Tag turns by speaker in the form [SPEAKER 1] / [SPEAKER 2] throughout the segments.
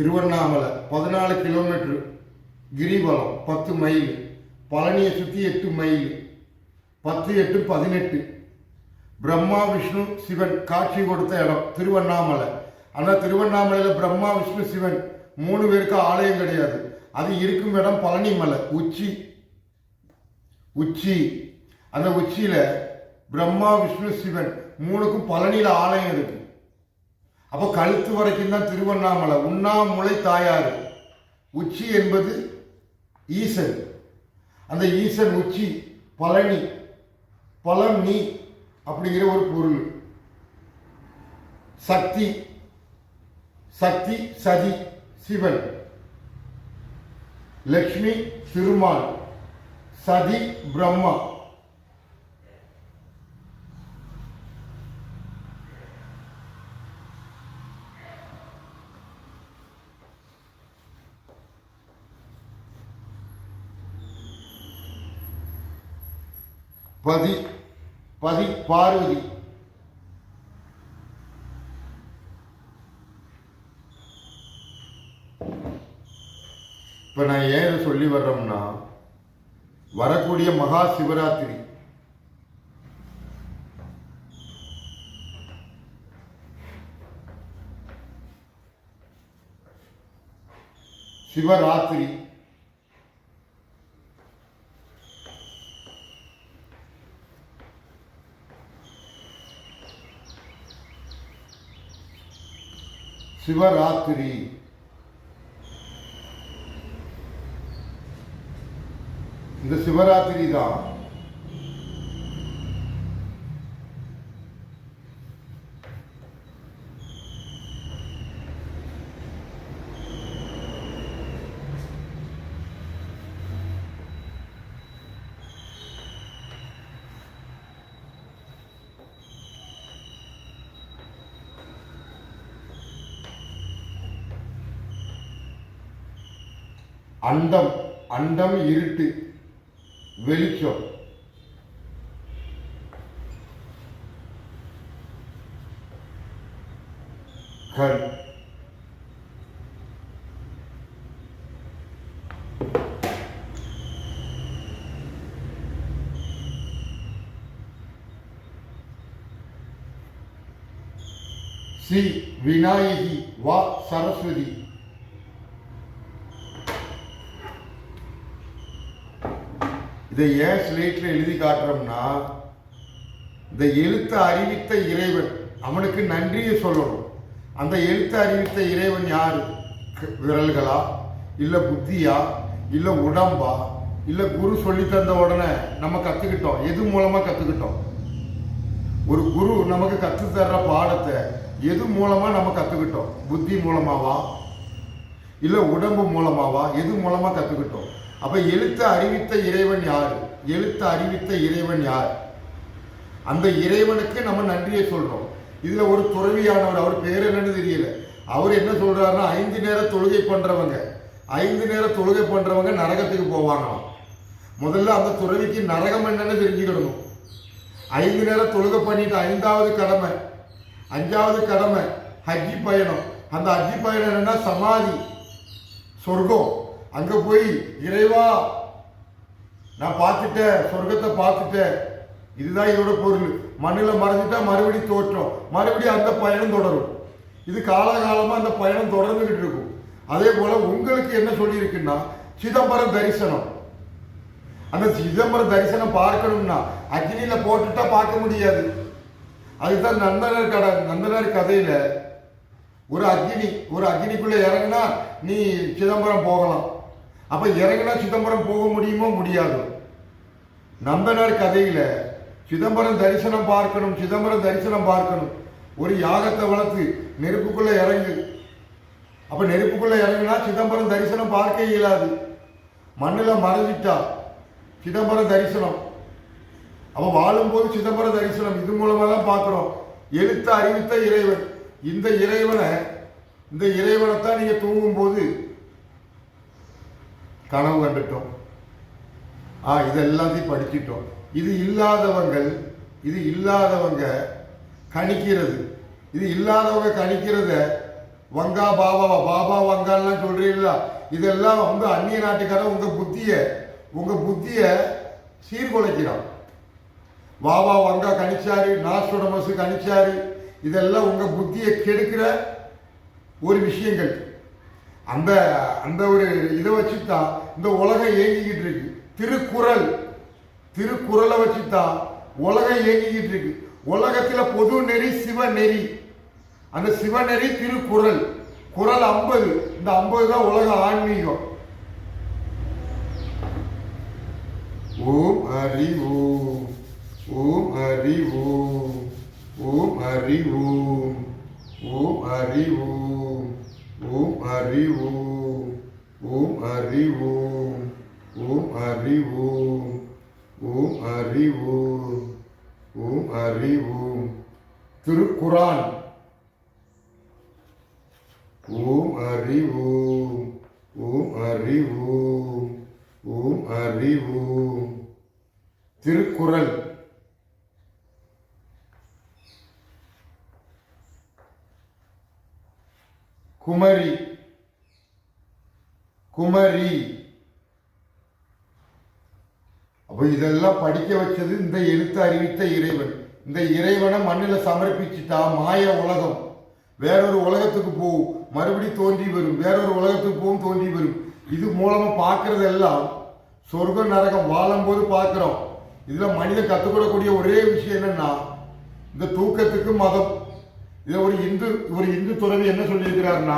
[SPEAKER 1] திருவண்ணாமலை பதினாலு கிலோமீட்டர் கிரிவலம் பத்து மைல் பழனியை சுற்றி எட்டு மைல் பத்து எட்டு பதினெட்டு. பிரம்மா விஷ்ணு சிவன் காட்சி கொடுத்த இடம் திருவண்ணாமலை. ஆனால் திருவண்ணாமலையில் பிரம்மா விஷ்ணு சிவன் மூணு பேருக்கு ஆலயம் கிடையாது. அது இருக்கும் இடம் பழனி மலை உச்சி. உச்சி. அந்த உச்சியில் பிரம்மா விஷ்ணு சிவன் மூணுக்கும் பழனியில் ஆலயம் இருக்குது அப்போ கழுத்து வரைக்கும் தான் திருவண்ணாமலை. உண்ணாமுலை தாயார். உச்சி என்பது ஈசன். அந்த ஈசன் உச்சி பழனி பழம் நீ அப்படிங்கிற ஒரு பொருள். சக்தி சக்தி சதி சிவன். லக்ஷ்மி திருமால். சதி பிரம்மா. பதி பதி பார்வதி. இப்போ நான் ஏன் இதை சொல்லி வர்றோம்னா வரக்கூடிய மகா சிவராத்திரி. சிவராத்திரி. சிவராத்திரி. இந்த சிவராத்திரி தான் அண்டம் அண்டம் இருட்டு வெளிச்சம். கண். ஸ்ரீ விநாயகி வா சரஸ்வதி. இதை ஏன் ஸ்லேட்டில் எழுதி காட்டுறோம்னா இந்த எழுத்தை அறிவித்த இறைவன் அவனுக்கு நன்றியை சொல்லணும். அந்த எழுத்தை அறிவித்த இறைவன் யார்? க- விரல்களா? இல்லை புத்தியா? இல்லை உடம்பா? இல்லை குரு சொல்லி தந்த உடனே நம்ம கற்றுக்கிட்டோம் எது மூலமாக கற்றுக்கிட்டோம் ஒரு குரு நமக்கு கற்று தர்ற பாடத்தை எது மூலமாக நம்ம கற்றுக்கிட்டோம் புத்தி மூலமாவா? இல்லை உடம்பு மூலமாவா? எது மூலமாக கற்றுக்கிட்டோம் அப்போ எழுத்து அறிவித்த இறைவன் யார்? எழுத்து அறிவித்த இறைவன் யார்? அந்த இறைவனுக்கு நம்ம நன்றியை சொல்கிறோம் இதில் ஒரு துறவியானவர் அவர் பேர் என்னன்னு தெரியல. அவர் என்ன சொல்கிறாருன்னா ஐந்து நேர தொழுகை பண்ணுறவங்க ஐந்து நேர தொழுகை பண்ணுறவங்க நரகத்துக்கு போவாங்களாம். முதல்ல அந்த துறவிக்கு நரகம் என்னன்னு தெரிஞ்சுக்கிடணும். ஐந்து நேரம் தொழுகை பண்ணிட்டு ஐந்தாவது கடமை அஞ்சாவது கடமை ஹஜ்ஜி பயணம். அந்த ஹஜ்ஜி பயணம் என்னன்னா சமாதி. சொர்க்கம். அங்க போய் இறைவா நான் பார்த்துட்டேன் சொர்க்கத்தை பார்த்துட்டேன். இதுதான் இதோட பொருள். மண்ணில் மறைஞ்சிட்டா மறுபடி தோற்றம். மறுபடியும் அந்த பயணம் தொடரும். இது காலகாலமா அந்த பயணம் தொடர்ந்துகிட்டு இருக்கும். அதே போல உங்களுக்கு என்ன சொல்லியிருக்குன்னா சிதம்பரம் தரிசனம். அந்த சிதம்பரம் தரிசனம் பார்க்கணும்னா அக்னியில போட்டுட்டா பார்க்க முடியாது. அதுதான் நந்தனர் கதை நந்தனர் கதையில ஒரு அக்னி ஒரு அக்னிக்குள்ளே இறங்குனா நீ சிதம்பரம் போகலாம். அப்போ இறங்குனா சிதம்பரம் போக முடியுமோ முடியாது. நந்தனர் கதையில் சிதம்பரம் தரிசனம் பார்க்கணும் சிதம்பரம் தரிசனம் பார்க்கணும். ஒரு யாகத்தை வளர்த்து நெருப்புக்குள்ளே இறங்கு. அப்போ நெருப்புக்குள்ளே இறங்குனா சிதம்பரம் தரிசனம் பார்க்க இயலாது. மண்ணில் மறைஞ்சிட்டா சிதம்பரம் தரிசனம். அவ வாழும்போது சிதம்பரம் தரிசனம். இது மூலமாக தான் பார்க்குறோம். எழுத்த அறிவித்த இறைவன். இந்த இறைவனை இந்த இறைவனை தான் நீங்க தூங்கும்போது கனவு கண்டுட்டோம். ஆ இதெல்லாத்தையும் படிச்சுட்டோம் படிச்சிட்டோம். இது இல்லாதவங்கள் இது இல்லாதவங்க கணிக்கிறது. இது இல்லாதவங்க கணிக்கிறத வங்கா பாபா பாபா வங்காலாம் சொல்றீங்களா? இதெல்லாம் வந்து அந்நிய நாட்டுக்காரன் உங்க புத்திய உங்க புத்திய சீர்குலைக்கிறான். வாவா வங்கா கணிச்சாரு நாசுடமசு கணிச்சாரு. இதெல்லாம் உங்கள் புத்தியை கெடுக்கிற ஒரு விஷயங்கள். அந்த அந்த ஒரு இதை வச்சு தான் இந்த உலகம் இயங்கிக்கிட்டு இருக்கு. திருக்குறள். திருக்குறளை வச்சு தான் உலகம் இயங்கிக்கிட்டு இருக்கு. உலகத்தில் பொது நெறி சிவநெறி அந்த சிவநெறி திருக்குறள். குறள் ஐம்பது. இந்த ஐம்பது தான் உலக ஆன்மீகம். ஓம் ஹரி ஓம். ஓம் ஹரி ஓம். ஓம் ஹரி ஓம் ஓம் ஹரி ஓம் ஓம் ஹரி ஓம் ஓம் ஹரி ஓம் ஓம் ஹரி ஓம் ஓம் ஹரி ஓம் ஓம் ஹரி ஓம் திருக்குறான் ஓம் ஹரி ஓம் ஓம் ஹரி ஓம் ஓம் ஹரி ஓம் திருக்குறள் குமரி. குமரி. அப்ப இதெல்லாம் படிக்க வச்சது இந்த எழுத்து அறிவித்த இறைவன். இந்த இறைவனை மண்ணில் சமர்ப்பிச்சுட்டா மாய உலகம். வேறொரு உலகத்துக்கு போகும். மறுபடி தோன்றி வரும். வேறொரு உலகத்துக்கு போகும் தோன்றி வரும். இது மூலமா பார்க்கறது எல்லாம் சொர்க்கம் நரகம் வாழும்போது பார்க்கிறோம். இதுல மனிதன் கற்றுக்கொள்ளக்கூடிய ஒரே விஷயம் என்னன்னா இந்த தூக்கத்துக்கு மதம். இதை ஒரு இந்து ஒரு இந்து துறவி என்ன சொல்லியிருக்கிறாருன்னா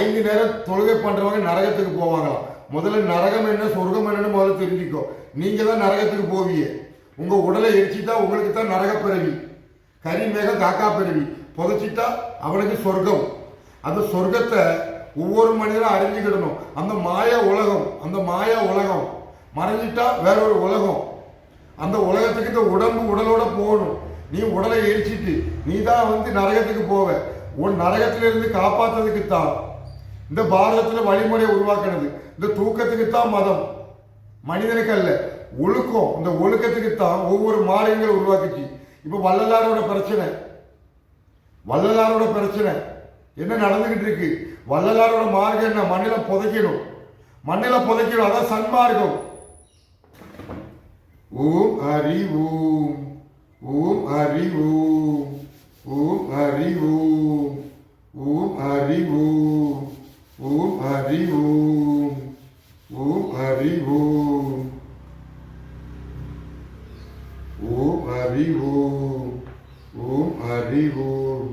[SPEAKER 1] ஐந்து நேரம் தொழுகை பண்ணுறவங்க நரகத்துக்கு போவாங்களாம். முதல்ல நரகம் என்ன சொர்க்கம் என்னன்னு முதல்ல தெரிஞ்சுக்கோ. நீங்கள் தான் நரகத்துக்கு போவீங்க. உங்கள் உடலை எரிச்சிட்டா உங்களுக்கு தான் நரக பிறவி. மேகம் காக்கா பிறவி. புதைச்சிட்டா அவனுக்கு சொர்க்கம். அந்த சொர்க்கத்தை ஒவ்வொரு மனிதனும் அறிஞ்சுக்கிடணும். அந்த மாயா உலகம் அந்த மாயா உலகம். மறைஞ்சிட்டா வேற ஒரு உலகம். அந்த உலகத்துக்கு இந்த உடம்பு உடலோட போகணும். நீ உடலை எரிச்சிட்டு நீ தான் வந்து நரகத்துக்கு போவ. உன் நரகத்திலிருந்து காப்பாத்துறதுக்கு தான் இந்த பாரதத்தில் வழிமுறையை உருவாக்குனது. இந்த தூக்கத்துக்கு தான் மதம். மனிதனுக்கு அல்ல ஒழுக்கம். இந்த ஒழுக்கத்துக்கு தான் ஒவ்வொரு மார்க்கங்களை உருவாக்குச்சு. இப்போ வள்ளலாரோட பிரச்சனை. வள்ளலாரோட பிரச்சனை. என்ன நடந்துகிட்டு இருக்கு? வள்ளலாரோட மார்க்கம் என்ன? மண்ணில புதைக்கணும். மண்ணில புதைக்கணும். அதான் சன்மார்க்கம். ஓம் ஹரி ஓம். ஓம் ஹரி ஓம் ஓம் ஹரி ஓம் ஓம் ஹரி ஓம் ஓம் ஹரி ஓம் ஓம் ஹரி ஓம் ஓம் ஹரி ஓம் ஓம் ஹரி ஓம்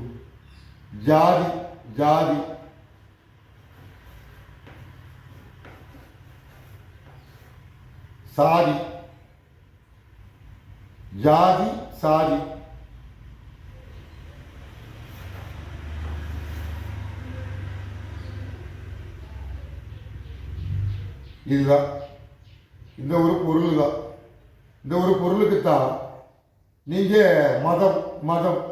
[SPEAKER 1] ஜாதி ஜாதி. சாதி. ஜாதி சாதி. இதுதான். இந்த ஒரு பொருள் தான் இந்த ஒரு பொருளுக்கு தான் நீங்கள் மதம் மதம்.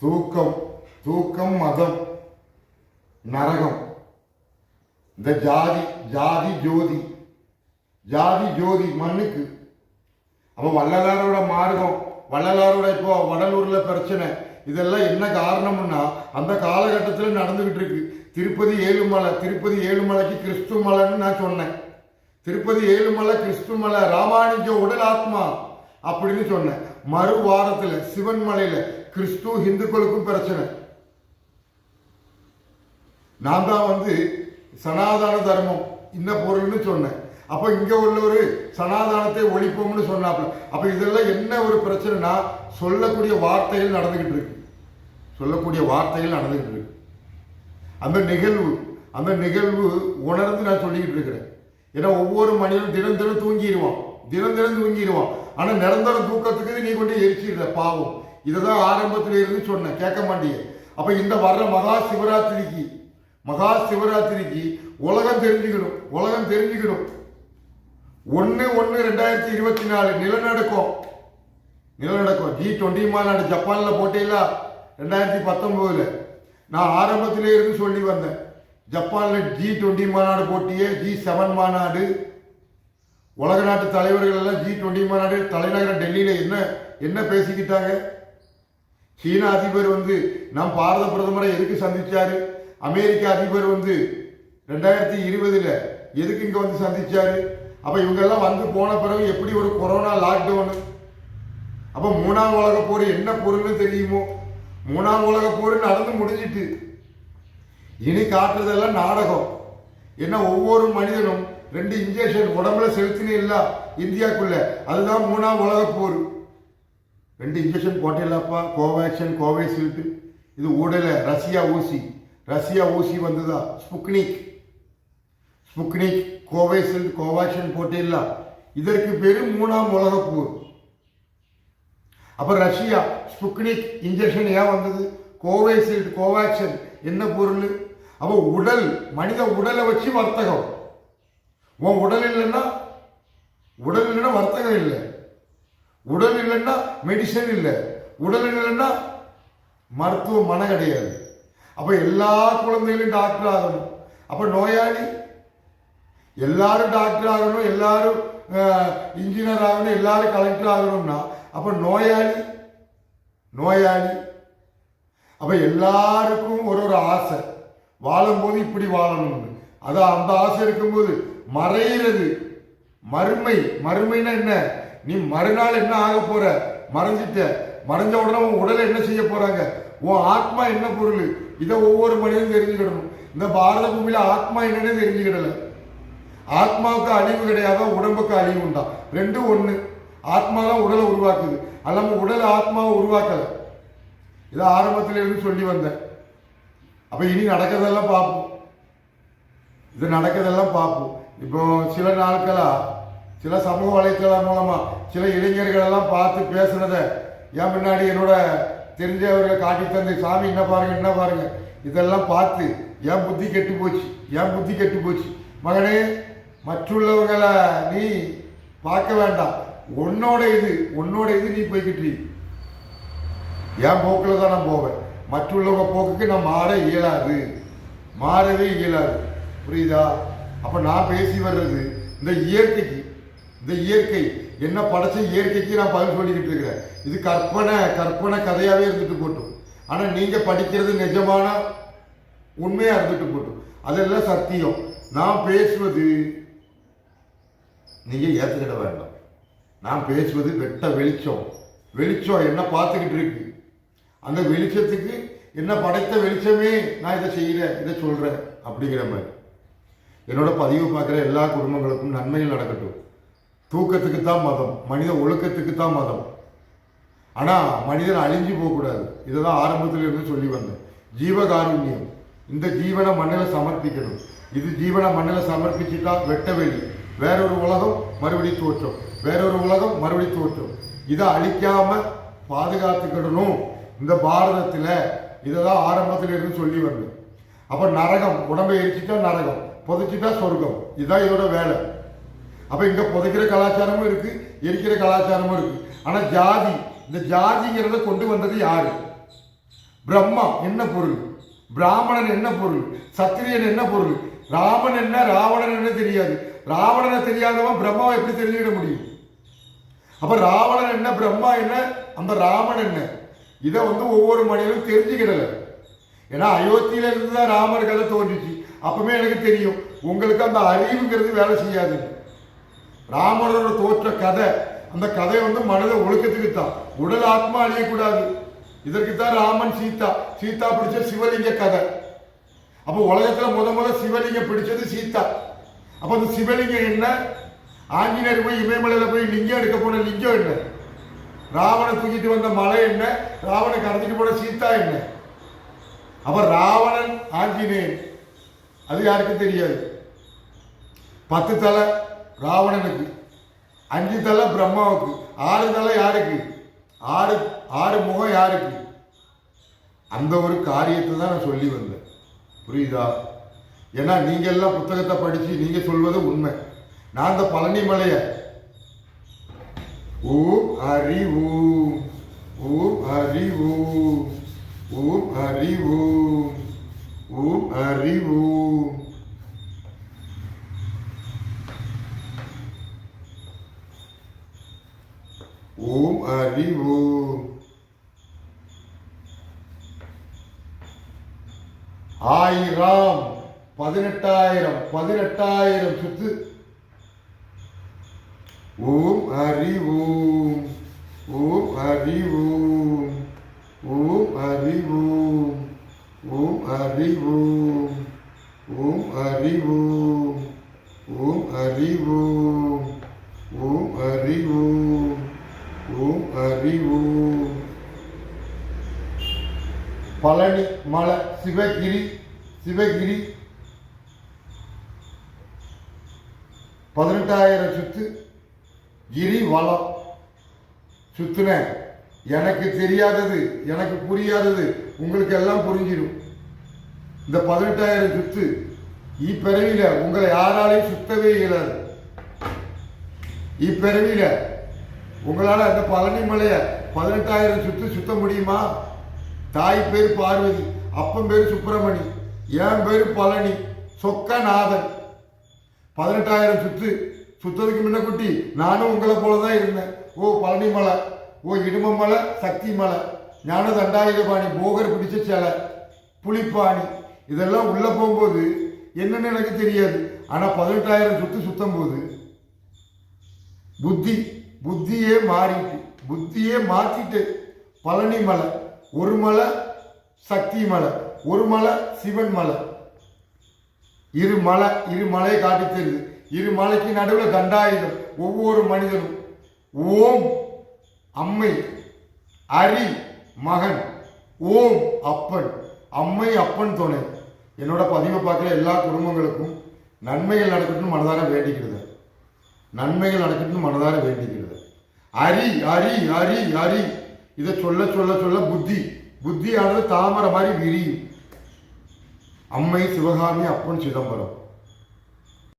[SPEAKER 1] தூக்கம் தூக்கம் மதம் நரகம். இந்த ஜாதி ஜாதி ஜோதி. ஜாதி ஜோதி மண்ணுக்கு. அப்போ வள்ளலாரோட மார்க்கம் வள்ளலாரோட இப்போ வடலூரில் பிரச்சனை. இதெல்லாம் என்ன காரணம்னா அந்த காலகட்டத்தில் நடந்துகிட்டு இருக்கு. திருப்பதி ஏழுமலை திருப்பதி ஏழுமலைக்கு கிறிஸ்து மலைன்னு நான் சொன்னேன். திருப்பதி ஏழுமலை கிறிஸ்து மலை ராமானுஜ உடல் ஆத்மா அப்படின்னு சொன்னேன். மறு வாரத்தில் சிவன் மலையில கிறிஸ்து இந்துக்களுக்கும் பிரச்சனை. நான் தான் வந்து சனாதன தர்மம் இந்த பொருள்னு சொன்னேன். அப்ப இங்க உள்ள ஒரு சனாதானத்தை ஒழிப்போம்னு சொன்னாப்ல அப்ப இதெல்லாம் என்ன ஒரு பிரச்சனைனா சொல்லக்கூடிய வார்த்தைகள் நடந்துகிட்டு இருக்கு. சொல்லக்கூடிய வார்த்தைகள் நடந்துகிட்டு இருக்கு. அந்த நிகழ்வு அந்த நிகழ்வு உணர்ந்து நான் சொல்லிக்கிட்டு இருக்கிறேன். ஏன்னா ஒவ்வொரு மனிதனும் தினம் தினம் தூங்கிடுவான். தினம் தினம் தூங்கிடுவான் ஆனா நிரந்தர தூக்கத்துக்கு நீ கொண்டு எரிச்சிடுற பாவம். இதை தான் ஆரம்பத்துல இருந்து சொன்னேன் கேட்க மாட்டீங்க அப்ப இந்த வர்ற மகா சிவராத்திரிக்கு மகா சிவராத்திரிக்கு உலகம் தெரிஞ்சுக்கணும் உலகம் தெரிஞ்சுக்கணும். ஒன்று ஒன்று ரெண்டாயிரத்தி இருபத்தி நாலு நிலநடுக்கம். நிலநடுக்கம். ஜி டுவெண்ட்டி மாநாடு ஜப்பான்ல போட்டீங்களா ரெண்டாயிரத்தி பத்தொம்போதுல நான் ஆரம்பத்திலே இருந்து சொல்லி வந்தேன். ஜப்பானில் ஜி டுவெண்ட்டி மாநாடு போட்டியே ஜி செவன் மாநாடு. உலக நாட்டு தலைவர்கள் எல்லாம் ஜி டுவெண்ட்டி மாநாடு தலைநகர் டெல்லியில் என்ன என்ன பேசிக்கிட்டாங்க? சீன அதிபர் வந்து நம் பாரத பிரதமரை எதுக்கு சந்திச்சாரு? அமெரிக்க அதிபர் வந்து ரெண்டாயிரத்தி இருபதுல எதுக்கு இங்கே வந்து சந்திச்சாரு? அப்போ இவங்கெல்லாம் வந்து போன பிறகு எப்படி ஒரு கொரோனா லாக்டவுனு அப்போ மூணாம் உலக போர் என்ன பொருள்னு தெரியுமோ? மூணாம் உலக போர் நடந்து முடிஞ்சிட்டு. இனி காட்டுறதெல்லாம் நாடகம். என்ன ஒவ்வொரு மனிதனும் ரெண்டு இன்ஜெக்ஷன் உடம்புல செலுத்தினே இல்லை இந்தியாவுக்குள்ள அதுதான் மூணாம் உலக போர். ரெண்டு இன்ஜெக்ஷன் போட்டிடலாப்பா கோவேக்சின் கோவைஷீல்டு இது ஊடல ரஷ்யா ஊசி. ரஷ்யா ஊசி வந்ததா? ஸ்புக்னிக். ஸ்புக்னிக் கோவைஷீல்டு கோவேக்சின் போட்டிடலாம் இதற்கு பேரு மூணாம் உலக போர். அப்போ ரஷ்யா ஸ்புக்னிக் இன்ஜெக்ஷன் ஏன் வந்தது? கோவைசீல்டு கோவேக்சின் என்ன பொருள்? அப்போ உடல் மனித உடலை வச்சு வர்த்தகம். உன் உடல் இல்லைன்னா உடல் இல்லைன்னா வர்த்தகம் இல்லை. உடல் இல்லைன்னா மெடிசன் இல்லை. உடல் இல்லைன்னா மருத்துவமனை கிடையாது. அப்போ எல்லா குழந்தைகளும் டாக்டர் ஆகணும். அப்போ நோயாளி எல்லாரும் டாக்டர் ஆகணும் எல்லாரும் இன்ஜினியர் ஆகணும் எல்லாரும் கலெக்டர் ஆகணும்னா அப்போ நோயாளி நோயாளி. அப்போ எல்லாருக்கும் ஒரு ஒரு ஆசை. வாழும்போது இப்படி வாழணும்னு. அதான் அந்த ஆசை இருக்கும்போது மறையிறது. மறுமை மறுமைனா என்ன? நீ மறுநாள் என்ன ஆக போற? மறைஞ்சிட்ட. மறைஞ்ச உடனே உன் உடலை என்ன செய்ய போறாங்க? உன் ஆத்மா என்ன பொருள்? இதை ஒவ்வொரு மனிதனும் தெரிஞ்சுக்கிடணும் இந்த பாரத பூமியில ஆத்மா என்னன்னு தெரிஞ்சுக்கிடல. ஆத்மாவுக்கு அழிவு கிடையாது? உடம்புக்கு அழிவு உண்டான் ரெண்டும் ஒண்ணு. ஆத்மா தான் உடலை உருவாக்குது. அல்லாம உடல் ஆத்மாவை உருவாக்கல. இதை ஆரம்பத்தில் இருந்து சொல்லி வந்தேன். அப்ப இனி நடக்கிறதெல்லாம் பார்ப்போம். இது நடக்கிறதெல்லாம் பார்ப்போம். இப்போ சில நாட்களா சில சமூக வலைத்தளம் மூலமா சில இளைஞர்கள் எல்லாம் பார்த்து பேசுனதை என் பின்னாடி என்னோட தெரிஞ்சவர்கள் காட்டி தந்து சாமி என்ன பாருங்க என்ன பாருங்க. இதெல்லாம் பார்த்து என் புத்தி கெட்டு போச்சு என் புத்தி கெட்டு போச்சு. மகனே மற்றுள்ளவங்களை நீ பார்க்க வேண்டாம். உன்னோட இது உன்னோட இது நீ போய்கிட்டு என் போக்கில் தான் நான் போவேன். மற்றுள்ளவங்க போக்குக்கு நான் மாற இயலாது. மாறவே இயலாது. புரியுதா? அப்போ நான் பேசி வர்றது இந்த இயற்கைக்கு இந்த இயற்கை என்ன படைச்ச இயற்கைக்கு நான் பதில் சொல்லிக்கிட்டு இருக்கிறேன். இது கற்பனை கற்பனை கதையாகவே இருந்துட்டு போட்டும். ஆனால் நீங்கள் படிக்கிறது நிஜமான? உண்மையாக இருந்துட்டு போட்டும். அதெல்லாம் சத்தியம். நான் பேசுவது நீங்கள் ஏற்றுக்கிட வேண்டாம். நான் பேசுவது வெட்ட வெளிச்சம். வெளிச்சம் என்ன பார்த்துக்கிட்டு இருக்கு? அந்த வெளிச்சத்துக்கு என்ன படைத்த வெளிச்சமே நான் இதை செய்கிறேன் இதை சொல்கிறேன் அப்படிங்கிற மாதிரி. என்னோட பதிவு பார்க்குற எல்லா குடும்பங்களுக்கும் நன்மைகள் நடக்கட்டும். தூக்கத்துக்கு தான் மதம் மனித ஒழுக்கத்துக்கு தான் மதம். ஆனால் மனிதன் அழிஞ்சு போகக்கூடாது. இதை தான் ஆரம்பத்தில் இருந்து சொல்லி வந்தேன். ஜீவகாருண்யம். இந்த ஜீவனை மண்ணில் சமர்ப்பிக்கணும். இது ஜீவனை மண்ணில் சமர்ப்பிச்சுட்டா வெட்ட வெளி. வேறொரு உலகம் மறுபடி தோற்றம். வேறொரு உலகம் மறுபடி தோற்றம். இதை அழிக்காம பாதுகாத்துக்கிடணும். இந்த பாரதத்தில் இதை தான் ஆரம்பத்தில் இருந்து சொல்லி வந்தேன். அப்போ நரகம் உடம்பை எரிச்சிட்டா நரகம். புதைச்சிட்டா சொர்க்கம். இதுதான் இதோட வேலை. அப்போ இங்கே புதைக்கிற கலாச்சாரமும் இருக்கு எரிக்கிற கலாச்சாரமும் இருக்கு. ஆனால் ஜாதி இந்த ஜாதிங்கிறத கொண்டு வந்தது யாரு? பிரம்மா என்ன பொருள்? பிராமணன் என்ன பொருள்? சத்திரியன் என்ன பொருள்? ராமன் என்ன ராவணன் என்ன தெரியாது. ராவணனை தெரியாதவன் பிரம்மாவை எப்படி தெரிஞ்சுக்கிட முடியும்? அப்ப ராவணன் என்ன பிரம்மா என்ன அந்த ராமன் என்ன? இதை வந்து ஒவ்வொரு மனிதனும் தெரிஞ்சுக்கிடல. ஏன்னா அயோத்தியில இருந்து தான் ராமர் கதை தோன்றுச்சு. அப்பவுமே எனக்கு தெரியும். உங்களுக்கு அந்த அறிவுங்கிறது வேலை செய்யாது. ராமரோட தோற்ற கதை அந்த கதை வந்து மனத ஒழுக்கத்துக்கு தான் உடல் ஆத்மா அழியக்கூடாது. இதற்கு தான் ராமன் சீதா சீதா பிடிச்ச சிவலிங்க கதை. அப்போ உலகத்தில் முத முத சிவலிங்கம் பிடிச்சது சீதா. அப்போ அந்த சிவலிங்கம் என்ன? ஆஞ்சநேயர் போய் இமயமலையில் போய் லிங்கம் எடுக்க போன லிங்கம் என்ன? ராவண தூக்கிட்டு வந்த மலை என்ன? ராவண கடத்திட்டு போன சீதா என்ன? அப்ப ராவணன் ஆஞ்சநேயன் அது யாருக்கும் தெரியாது? பத்து தலை ராவணனுக்கு அஞ்சு தலை பிரம்மாவுக்கு ஆறு தலை யாருக்கு? ஆறு ஆறு முகம் யாருக்கு? அந்த ஒரு காரியத்தை தான் நான் சொல்லி வந்தேன். புரியுதா? ஏன்னா நீங்கள் எல்லாம் புத்தகத்தை படித்து நீங்கள் சொல்வது உண்மை. நான் அந்த பழனி மலைய ஓம் ஹரி ஓம் ஓம் ஹரி ஓம் ஓம் ஹரி ஓம் உம் அறிவு ஓம் அறிவு ஆயிரம் பதினெட்டாயிரம் பதினெட்டாயிரம் சுத்து. ஓம் அறிவு ஓம் அறிவு ஓம் அறிவு ஓம் ஹரி ஓம். ஓம் ஹரி ஓம். ஓம் ஹரி ஓம். ஓம் ஹரி ஓம். ஓம் ஹரி ஓம். பழனி மலை சிவகிரி சிவகிரி. பதினெட்டாயிரம் சுத்து கிரி வளம் சுத்துனேன். எனக்கு தெரியாதது எனக்கு புரியாதது. உங்களுக்கு எல்லாம் புரிஞ்சிடும். இந்த பதினெட்டாயிரம் சுத்து இப்பிறவியில உங்களை யாராலையும் சுத்தவே இயலாது. இப்பிறவியில உங்களால் அந்த பழனி மலையை பதினெட்டாயிரம் சுத்து சுத்த முடியுமா? தாய் பேர் பார்வதி அப்பன் பேர் சுப்பிரமணி என் பேர் பழனி சொக்கநாதன் பதினெட்டாயிரம் சுத்து சுத்ததுக்கு முன்ன குட்டி நானும் உங்களை போல தான் இருந்தேன். ஓ பழனி மலை ஓ இடும மலை சக்தி மலை ஞான தண்டாயுதபாணி போகர் பிடிச்ச சிலை புளிப்பாணி இதெல்லாம் உள்ளே போகும்போது என்னன்னு எனக்கு தெரியாது. ஆனால் பதினெட்டாயிரம் சுற்றி சுத்தம் போது புத்தி புத்தியே மாறிட்டு புத்தியே மாற்றிட்டு பழனி மலை ஒரு மலை சக்தி மலை ஒரு மலை சிவன் மலை. இரு மலை இரு மலையை காட்டி தருது. இரு மலைக்கு நடுவில் தண்டாயுதம் ஒவ்வொரு மனிதனும். ஓம் அம்மை அரி மகன் ஓம் அப்பன் அம்மை அப்பன் துணை. என்னோட பதிவை பார்க்குற எல்லா குடும்பங்களுக்கும் நன்மைகள் நடக்கட்டும் மனதார வேண்டிக்கிறது. நன்மைகள் நடக்கட்டும் மனதார வேண்டிக்கிறது. அரி அரி அரி அரி. இதை சொல்ல சொல்ல சொல்ல புத்தி. புத்தியானது தாமரை மாதிரி விரியும். அம்மை சிவகாமி அப்பன் சிதம்பரம்.